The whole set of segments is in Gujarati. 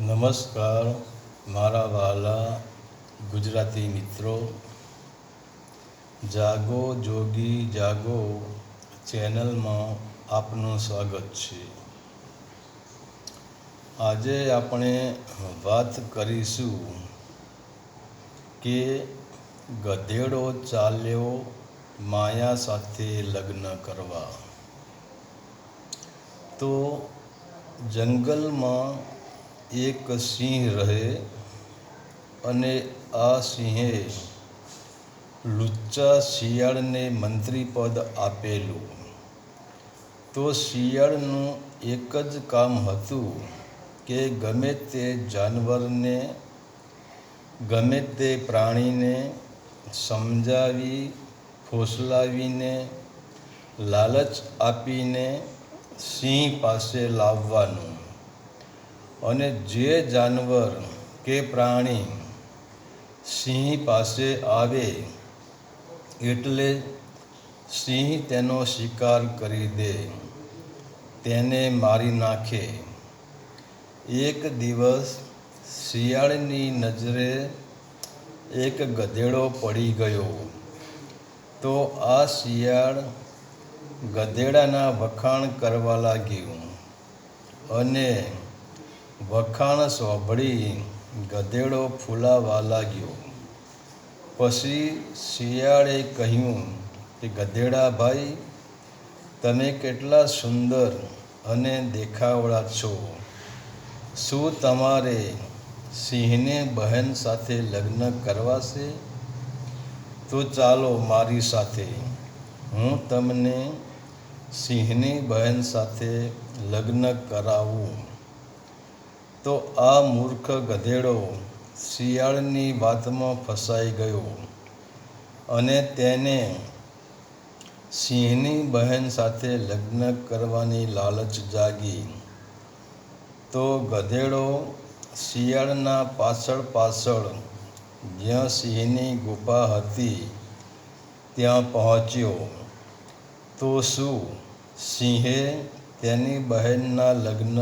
નમસ્કાર, મારા વાલા ગુજરાતી મિત્રો. જાગો જોગી, જાગો ચેનલમાં આપનું સ્વાગત છે. આજે આપણે વાત કરીશું કે ગધેડો ચાલ્યો માયા સાથે લગ્ન કરવા. તો જંગલમાં એક સિંહ રહે અને આ સિંહે લુચ્ચા શિયાળને મંત્રી પદ આપેલું. તો શિયાળનું એક જ કામ હતું કે ગમે તે જાનવરને, ગમે તે પ્રાણીને સમજાવી, ફોસલાવીને, લાલચ આપીને સિંહ પાસે લાવવાનું. અને જે જાનવર કે પ્રાણી સિંહ પાસે આવે એટલે સિંહ તેનો શિકાર કરી દે, તેને મારી નાખે. એક દિવસ શિયાળની નજરે એક ગધેડો પડી ગયો. તો આ શિયાળ ગધેડાના વખાણ કરવા લાગ્યું અને વખાણ સાંભળી, ગધેડો ફૂલાવા લાગ્યો. પછી શિયાળે કહ્યું કે, ગધેડા ભાઈ, તમે કેટલા સુંદર અને દેખાવડા છો. શું તમારે સિંહને બહેન સાથે લગ્ન કરવા છે તો ચાલો મારી સાથે. હું તમને સિંહની બહેન સાથે લગ્ન કરાવું. તો આ મૂર્ખ ગધેડો શિયાળની વાતમાં ફસાઈ ગયો અને તેને સિંહની બહેન સાથે લગ્ન કરવાની લાલચ જાગી. તો ગધેડો શિયાળના પાછળ પાછળ જ્યાં સિંહની ગુફા હતી ત્યાં પહોંચ્યો. તો શું સિંહે તેની બહેનના લગ્ન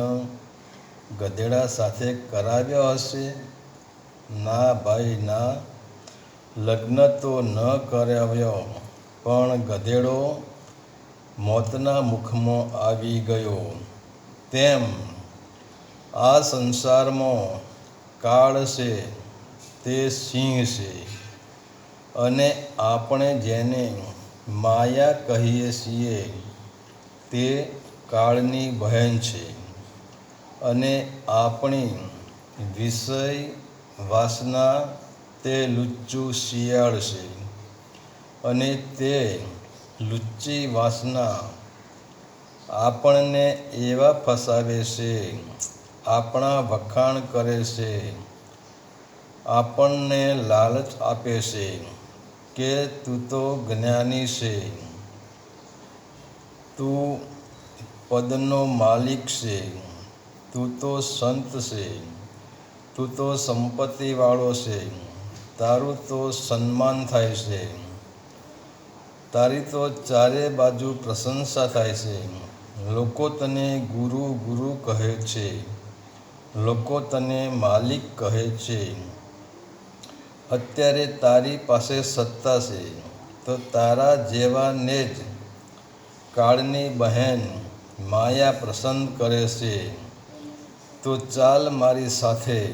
ગધેડા સાથે કરાવ્યા હશે? ના ભાઈ, ના. લગ્ન તો ન કરાવ્યો, પણ ગધેડો મોતના મુખમાં આવી ગયો. તેમ આ સંસારમાં કાળ છે, તે સિંહ છે. અને આપણે જેને માયા કહીએ છીએ, તે કાળની બહેન છે. અને આપણી વિષય વાસના તે લુચ્ચું શિયાળ છે અને તે લુચ્ચી વાસના આપણને એવા ફસાવે છે, આપણા વખાણ કરે છે, આપણને લાલચ આપે છે કે તું તો જ્ઞાની છે. તું પદનો માલિક છે. તું તો સંત છે. તું તો સંપત્તિવાળો છે. તારું તો સન્માન થાય છે. તારી તો ચારે બાજુ પ્રશંસા થાય છે. લોકો તને ગુરુ ગુરુ કહે છે. લોકો તને માલિક કહે છે. અત્યારે તારી પાસે સત્તા છે. તો તારા જેવાને જ કાળની બહેન માયા પ્રસન્ન કરે છે. તો ચાલ મારી સાથે,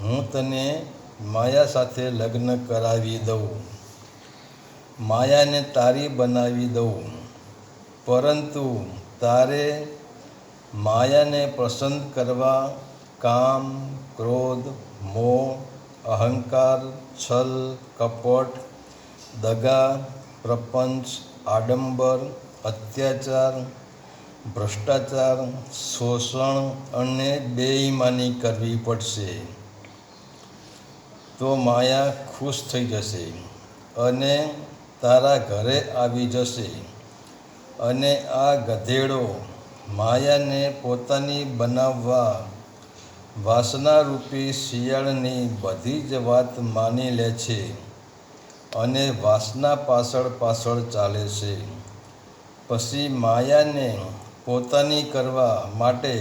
હું તને માયા સાથે લગ્ન કરાવી દઉં. માયાને તારી બનાવી દઉં. પરંતુ તારે માયાને પસંદ કરવા કામ, ક્રોધ, મોહ, અહંકાર, છલ, કપટ, દગા, પ્રપંચ, આડંબર, અત્યાચાર ભ્રષ્ટાચાર, શોષણ અને બેઈમાની કરવી પડશે. તો માયા ખુશ થઈ જશે અને તારા ઘરે આવી જશે અને આ ગધેડો માયાને પોતાની બનાવવા વાસનારૂપી શિયાળની બધી જ વાત માની લે છે અને વાસના પાછળ પાછળ ચાલે છે. પછી માયાને પોતાની કરવા માટે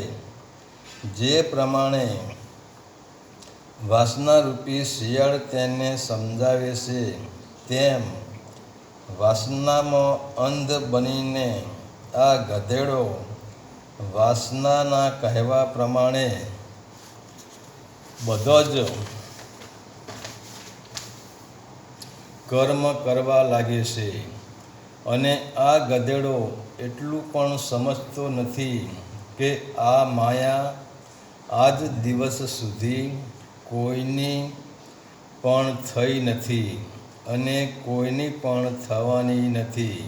જે પ્રમાણે વાસનારૂપી શિયાળ તેને સમજાવે છે, તેમ વાસનામાં અંધ બનીને આ ગધેડો વાસનાના કહેવા પ્રમાણે બધો જ કર્મ કરવા લાગે છે. અને આ ગધેડો એટલું પણ સમજતો નથી કે આ માયા આજ દિવસ સુધી કોઈની પણ થઈ નથી અને કોઈની પણ થવાની નથી.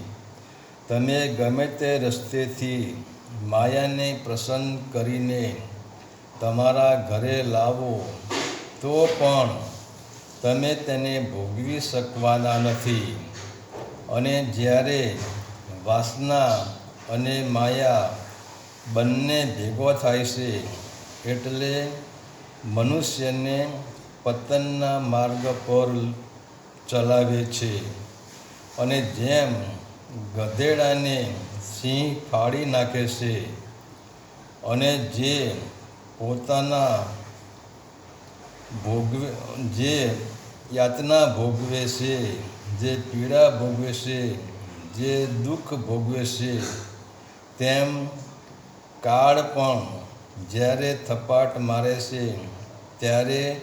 તમે ગમે તે રસ્તેથી માયાને પ્રસન્ન કરીને તમારા ઘરે લાવો, તો પણ તમે તેને ભોગવી શકવાના નથી. અને જ્યારે વાસના અને માયા બંને ભેગો થાય છે, એટલે મનુષ્યને પતનના માર્ગ પર ચલાવે છે. અને જેમ ગધેડાને સિંહ ફાડી નાખે છે અને જે પોતાના ભોગવે, જે યાતના ભોગવે છે, જે પીડા ભોગવે છે, જે દુઃખ ભોગવે છે, તેમ કાળ પણ જ્યારે થપાટ મારે છે, ત્યારે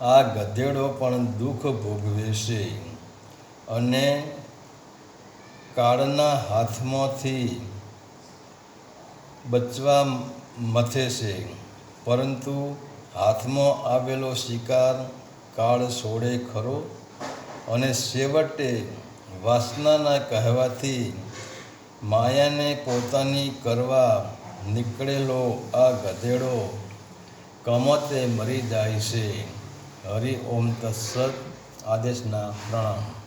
આ ગધેડો પણ દુઃખ ભોગવે છે. અને કાળના હાથમાંથી બચવા મથે છે, પરંતુ હાથમાં આવેલો શિકાર કાળ છોડે ખરો અને છેવટે વાસનાના કહેવાથી માયાને પોતાની કરવા નીકળેલો આ ગધેડો કમતે મરી જાય છે. હરિ ઓમ તત્સત. આદેશના પ્રણામ.